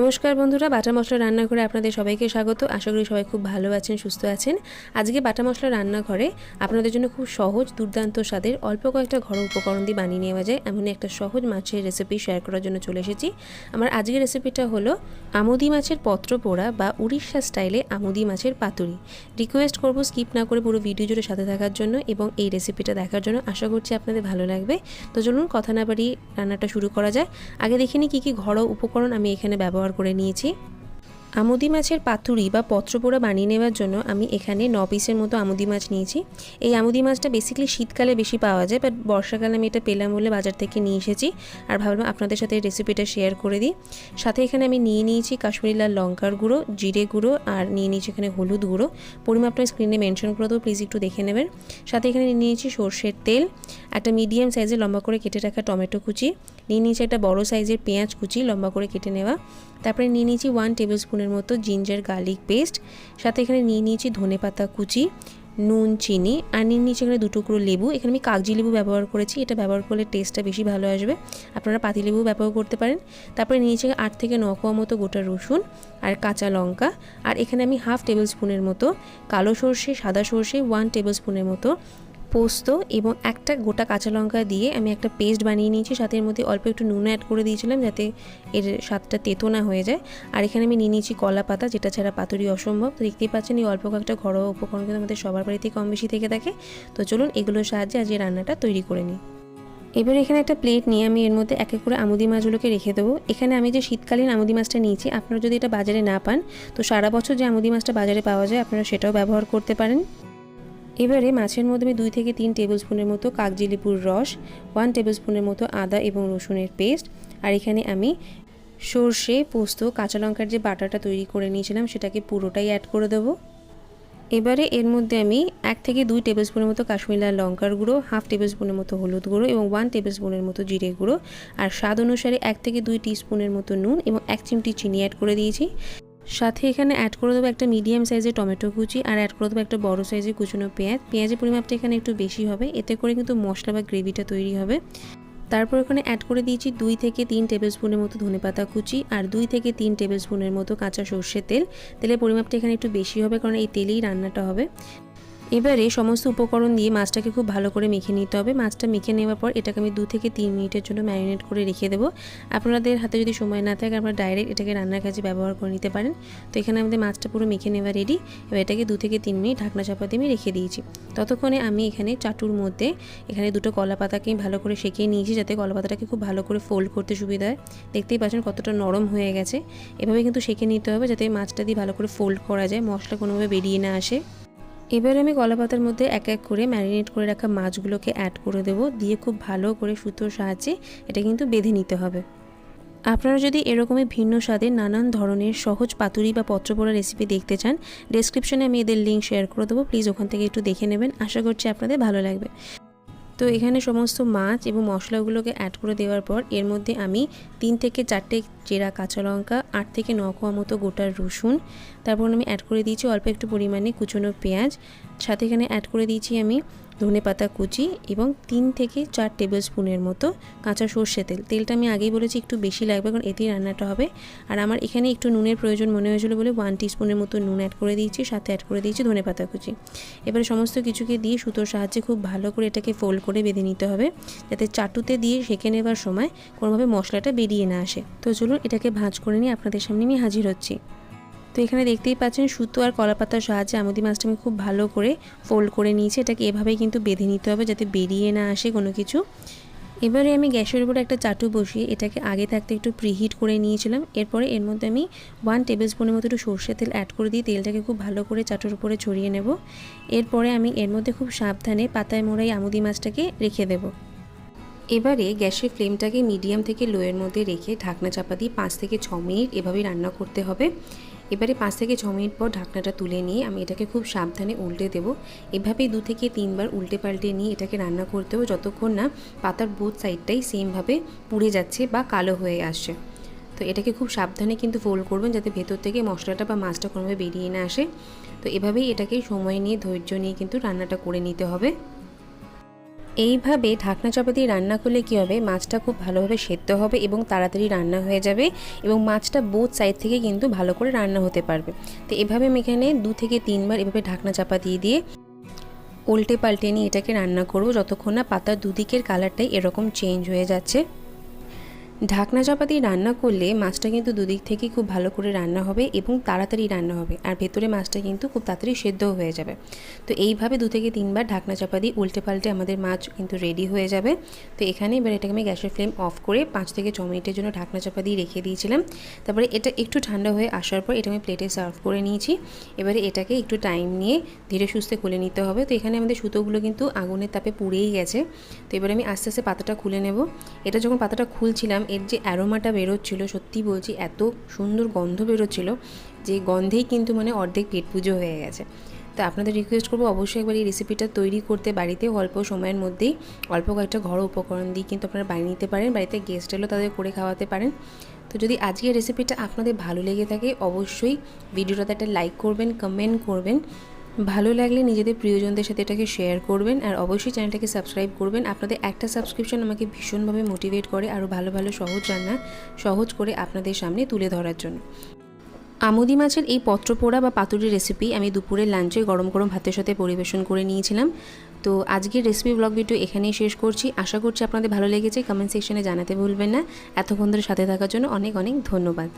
নমস্কার বন্ধুরা, বাটা মশলা রান্নাঘরে আপনাদের সবাইকে স্বাগত। আশা করি সবাই খুব ভালো আছেন, সুস্থ আছেন। আজকে বাটা মশলা রান্নাঘরে আপনাদের জন্য খুব সহজ, দুর্দান্ত স্বাদের অল্প কয়েকটা ঘরোয়া উপকরণ দিয়ে বানিয়ে নেওয়া যায়। এমন একটা সহজ মাছের রেসিপি শেয়ার করার জন্য চলে এসেছি। আমার আজকের রেসিপিটা হলো আমুদি মাছের পত্র পোড়া বা উড়িষ্যা স্টাইলে আমুদি মাছের পাতুরি। রিকোয়েস্ট করব স্কিপ না করে পুরো ভিডিও জুড়ে সাথে থাকার জন্য এবং এই রেসিপিটা দেখার জন্য। আশা করছি আপনাদের ভালো লাগবে। তো চলুন কথা না বাড়িয়ে রান্নাটা শুরু করা যায়। আগে দেখে নিই কী কী ঘরোয়া উপকরণ আমি এখানে ব্যবহার করে নিয়েছি। আমুদি মাছের পাতুরি বা পত্রপোড়া বানিয়ে নেওয়ার জন্য আমি এখানে ন পিসের মতো আমুদি মাছ নিয়েছি। এই আমুদি মাছটা বেসিক্যালি শীতকালে বেশি পাওয়া যায় বাট বর্ষাকালে আমি এটা পেলাম বলে বাজার থেকে নিয়ে এসেছি। আর ভাবলাম আপনাদের সাথে রেসিপিটা শেয়ার করে দিই। সাথে এখানে আমি নিয়ে নিয়েছি কাশ্মীরি লাল লঙ্কার গুঁড়ো, জিরে গুঁড়ো, আর নিয়ে নিয়েছি এখানে হলুদ গুঁড়ো। পরিমাপটা স্ক্রিনে মেনশন করে দেবো প্লিজ একটু দেখে নেবেন। সাথে এখানে নিয়ে নিয়েছি সর্ষের তেল, একটা মিডিয়াম সাইজে লম্বা করে কেটে রাখা টমেটো কুচি। নিয়ে নিয়েছি একটা বড় সাইজের পেঁয়াজ কুচি, লম্বা করে কেটে নেওয়া। তারপরে নিয়ে নিয়েছি ওয়ান টেবিল স্পুনের মতো জিঞ্জার গার্লিক পেস্ট সাথে এখানে নিয়ে নিয়েছি ধনে পাতা কুচি, নুন, চিনি, আর নিয়ে নিয়েছি এখানে দুটো করে লেবু। এখানে আমি কাগজি লেবু ব্যবহার করেছি, এটা ব্যবহার করলে টেস্টটা বেশি ভালো আসবে। আপনারা পাতি লেবু ব্যবহার করতে পারেন। তারপরে নিয়ে নিয়েছি আট থেকে ন কোয়া মতো গোটা রসুন আর কাঁচা লঙ্কা। আর এখানে আমি হাফ টেবিল স্পুনের মতো কালো সর্ষে, সাদা সর্ষে ওয়ান টেবিল স্পুনের মতো পোস্ত এবং একটা গোটা কাঁচা লঙ্কা দিয়ে আমি একটা পেস্ট বানিয়ে নিয়েছি। সাথে এর মধ্যে অল্প একটু নুন অ্যাড করে দিয়েছিলাম যাতে এর স্বাদটা তেতো না হয়ে যায়। আর এখানে আমি নিয়ে নিয়েছি কলা পাতা, যেটা ছাড়া পাতুরি অসম্ভব। তো দেখতেই পাচ্ছেন এই অল্প কয়েকটা ঘরোয়া উপকরণ কিন্তু আমাদের সবার বাড়িতে কম বেশি থেকে থাকে। তো চলুন এগুলোর সাহায্যে আজ এই রান্নাটা তৈরি করে নিই। এবার এখানে একটা প্লেট নিয়ে আমি এর মধ্যে এক এক করে আমুদি মাছগুলোকে রেখে দেবো। এখানে আমি যে শীতকালীন আমুদি মাছটা নিয়েছি, আপনারা যদি এটা বাজারে না পান, তো সারা বছর যে আমুদি মাছটা বাজারে পাওয়া যায়, আপনারা সেটাও ব্যবহার করতে পারেন। এবারে মাছের মধ্যে আমি দুই থেকে তিন টেবিল স্পুনের মতো কাগজি লেবুর রস ওয়ান টেবিল স্পুনের মতো আদা এবং রসুনের পেস্ট আর এখানে আমি সর্ষে, পোস্ত, কাঁচা লঙ্কার যে বাটারটা তৈরি করে নিয়েছিলাম সেটাকে পুরোটাই অ্যাড করে দেবো। এবারে এর মধ্যে আমি এক থেকে দুই টেবিল স্পুনের মতো কাশ্মীর লাল লঙ্কার গুঁড়ো হাফ টেবিল স্পুনের মতো হলুদ গুঁড়ো এবং ওয়ান টেবিল স্পুনের মতো জিরে গুঁড়ো। আর স্বাদ অনুসারে এক থেকে দুই স্পুনের মতো নুন এবং এক চিমটি চিনি অ্যাড করে দিয়েছি। সাথে এখানে অ্যাড করে দেবো একটা মিডিয়াম সাইজের টমেটো কুচি আর অ্যাড করে দেবো একটা বড় সাইজের কুচুনো পেঁয়াজ। পেঁয়াজের পরিমাপটা এখানে একটু বেশি হবে, এতে করে কিন্তু মশলা বা গ্রেভিটা তৈরি হবে। তারপর এখানে অ্যাড করে দিয়েছি দুই থেকে তিন টেবিল স্পুনের মতো ধনে পাতা কুচি আর দুই থেকে তিন টেবিল স্পুনের মতো কাঁচা সর্ষের তেল। তেলের পরিমাপটা এখানে একটু বেশি হবে কারণ এই তেলেই রান্নাটা হবে। এবারে সমস্ত উপকরণ দিয়ে মাছটাকে খুব ভালো করে মেখে নিতে হবে। মাছটা মেখে নেওয়ার পর এটাকে আমি দু থেকে তিন মিনিটের জন্য ম্যারিনেট করে রেখে দেবো। আপনাদের হাতে যদি সময় না থাকে আপনারা ডাইরেক্ট এটাকে রান্নার কাজে ব্যবহার করে নিতে পারেন। তো এখানে আমাদের মাছটা পুরো মেখে নেওয়া রেডি এবার এটাকে দু থেকে তিন মিনিট ঢাকনা চাপা দিয়ে আমি রেখে দিয়েছি। ততক্ষণে আমি এখানে চাটুর মধ্যে এখানে দুটো কলা পাতাকে ভালো করে সেঁকে নিয়েছি যাতে কলা পাতাটাকে খুব ভালো করে ফোল্ড করতে সুবিধা হয়। দেখতেই পাচ্ছেন কতটা নরম হয়ে গেছে। এভাবে কিন্তু সেঁকে নিতে হবে যাতে মাছটা দিয়ে ভালো করে ফোল্ড করা যায়, মশলা কোনোভাবে বেরিয়ে না আসে। এবার আমি কলাপাতার মধ্যে এক এক করে ম্যারিনেট করে রাখা মাছগুলোকে অ্যাড করে দেব। দিয়ে খুব ভালো করে সুতোর সাহায্যে এটা কিন্তু বেঁধে নিতে হবে। আপনারা যদি এরকমই ভিন্ন স্বাদের নানান ধরনের সহজ পাতুরি বা পত্রপোড়া রেসিপি দেখতে চান ডেসক্রিপশনে আমি এদের লিঙ্ক শেয়ার করে দেবো। প্লিজ ওখান থেকে একটু দেখে নেবেন। আশা করছি আপনাদের ভালো লাগবে। তো এখানে সমস্ত মাছ এবং মশলাগুলোকে অ্যাড করে দেওয়ার পর এর মধ্যে আমি তিন থেকে চারটে চেরা কাঁচা লঙ্কা, আট থেকে ন কোয়া মতো গোটার রসুন, তারপর আমি অ্যাড করে দিয়েছি অল্প একটু পরিমাণে কুচনো পেঁয়াজ, সাথে এখানে অ্যাড করে দিয়েছি আমি ধনে পাতা কুচি এবং তিন থেকে চার টেবিল স্পুনের মতো কাঁচা সর্ষে তেল। তেলটা আমি আগেই বলেছি একটু বেশি লাগবে কারণ এতেই রান্নাটা হবে। আর আমার এখানে একটু নুনের প্রয়োজন মনে হয়েছিল বলে ওয়ান স্পুনের মতো নুন অ্যাড করে দিয়েছি, সাথে অ্যাড করে দিয়েছি ধনে পাতা কুচি। এবারে সমস্ত কিছুকে দিয়ে সুতোর সাহায্যে খুব ভালো করে এটাকে ফোল্ড করে বেঁধে নিতে হবে, যাতে চাটুতে দিয়ে সেঁকে নেবার সময় কোনোভাবে মশলাটা বেরিয়ে না আসে। তো চলুন এটাকে ভাঁজ করে নিয়ে আপনাদের সামনে আমি হাজির হচ্ছি। তো এখানে দেখতেই পাচ্ছেন সুতো আর কলাপাতার সাহায্যে আমুদি মাছটা আমি খুব ভালো করে ফোল্ড করে নিয়েছি। এটাকে এভাবেই কিন্তু বেঁধে নিতে হবে যাতে বেরিয়ে না আসে কোনো কিছু। এবারে আমি গ্যাসের উপর একটা চাটু বসিয়ে এটাকে আগে থাকতে একটু প্রিহিট করে নিয়েছিলাম। এরপরে এর মধ্যে আমি ওয়ান টেবিল স্পুনের মতো একটু সর্ষের তেল অ্যাড করে দিয়ে তেলটাকে খুব ভালো করে চাটুর উপরে ছড়িয়ে নেব। এরপরে আমি এর মধ্যে খুব সাবধানে পাতায় মোড়াই আমুদি মাছটাকে রেখে দেবো। এবারে গ্যাসের ফ্লেমটাকে মিডিয়াম থেকে লোয়ের মধ্যে রেখে ঢাকনা চাপা দিয়ে পাঁচ থেকে ছ মিনিট এভাবেই রান্না করতে হবে। এবারে পাঁচ থেকে ছ মিনিট পর ঢাকনাটা তুলে নিয়ে আমি এটাকে খুব সাবধানে উল্টে দেবো। এভাবেই দু থেকে তিনবার উল্টে পাল্টে নিয়ে এটাকে রান্না করতে হবে যতক্ষণ না পাতার বোথ সাইডটাই সেমভাবে পুড়ে যাচ্ছে বা কালো হয়ে আসছে। তো এটাকে খুব সাবধানে কিন্তু ফোল্ড করবেন যাতে ভেতর থেকে মশলাটা বা মাছটা কোনোভাবে বেরিয়ে না আসে। তো এভাবেই এটাকে সময় নিয়ে ধৈর্য নিয়ে কিন্তু রান্নাটা করে নিতে হবে। এইভাবে ঢাকনা চাপা দিয়ে রান্না করলে কী হবে? মাছটা খুব ভালোভাবে সেদ্ধ হবে এবং তাড়াতাড়ি রান্না হয়ে যাবে এবং মাছটা বোথ সাইড থেকে কিন্তু ভালো করে রান্না হতে পারবে। তো এভাবে আমি এখানে দু থেকে তিনবার এভাবে ঢাকনা চাপা দিয়ে দিয়ে উল্টে পাল্টে নিয়ে এটাকে রান্না করব। যতক্ষণ না পাতার দুদিকের কালারটাই এরকম চেঞ্জ হয়ে যাচ্ছে। ঢাকনা চাপা দিয়ে রান্না করলে মাছটা কিন্তু দুদিক থেকে খুব ভালো করে রান্না হবে এবং তাড়াতাড়ি রান্না হবে। আর ভেতরে মাছটা কিন্তু খুব তাড়াতাড়ি সেদ্ধও হয়ে যাবে। তো এইভাবে দু থেকে তিনবার ঢাকনা চাপা দিয়ে উল্টে পাল্টে আমাদের মাছ কিন্তু রেডি হয়ে যাবে। তো এখানে এবার এটাকে আমি গ্যাসের ফ্লেম অফ করে পাঁচ থেকে ছ মিনিটের জন্য ঢাকনা চাপা দিয়ে রেখে দিয়েছিলাম। তারপরে এটা একটু ঠান্ডা হয়ে আসার পর এটা আমি প্লেটে সার্ভ করে নিয়েছি। এবারে এটাকে একটু টাইম নিয়ে ধীরে সুস্থে খুলে নিতে হবে। তো এখানে আমাদের সুতোগুলো কিন্তু আগুনের তাপে পুড়েই গেছে। তো এবারে আমি আস্তে আস্তে পাতাটা খুলে নেব। এটা যখন পাতাটা খুলছিলাম এর যে অ্যারোমাটা বেরোচ্ছিল, সত্যি বলছি, এত সুন্দর গন্ধ বেরোচ্ছিল যে গন্ধেই কিন্তু মানে অর্ধেক পেট পুজো হয়ে গেছে। তো আপনাদের রিকোয়েস্ট করব অবশ্যই একবার এই রেসিপিটা তৈরি করতে বাড়িতে, অল্প সময়ের মধ্যেই, অল্প কয়েকটা ঘরোয়া উপকরণ দিয়ে কিন্তু আপনারা বানিয়ে নিতে পারেন, বাড়িতে গেস্ট এলেও তাদের করে খাওয়াতে পারেন। তো যদি আজকের রেসিপিটা আপনাদের ভালো লেগে থাকে, অবশ্যই ভিডিওটাতে একটা লাইক করবেন কমেন্ট করবেন। ভালো লাগলে নিজেদের প্রিয়জনদের সাথে এটাকে শেয়ার করবেন আর অবশ্যই চ্যানেলটাকে সাবস্ক্রাইব করবেন। আপনাদের একটা সাবস্ক্রিপশন আমাকে ভীষণভাবে মোটিভেট করে আরও ভালো ভালো সহজ রান্না সহজ করে আপনাদের সামনে তুলে ধরার জন্য। আমুদি মাছের এই পত্র পোড়া বা পাতুরি রেসিপি আমি দুপুরের লাঞ্চে গরম গরম ভাতের সাথে পরিবেশন করে নিয়েছিলাম। তো আজকের রেসিপি ব্লগ ভিডিও এখানেই শেষ করছি। আশা করছি আপনাদের ভালো লেগেছে। কমেন্ট সেকশনে জানাতে ভুলবেন না। এতক্ষণ ধরে সাথে থাকার জন্য অনেক অনেক ধন্যবাদ।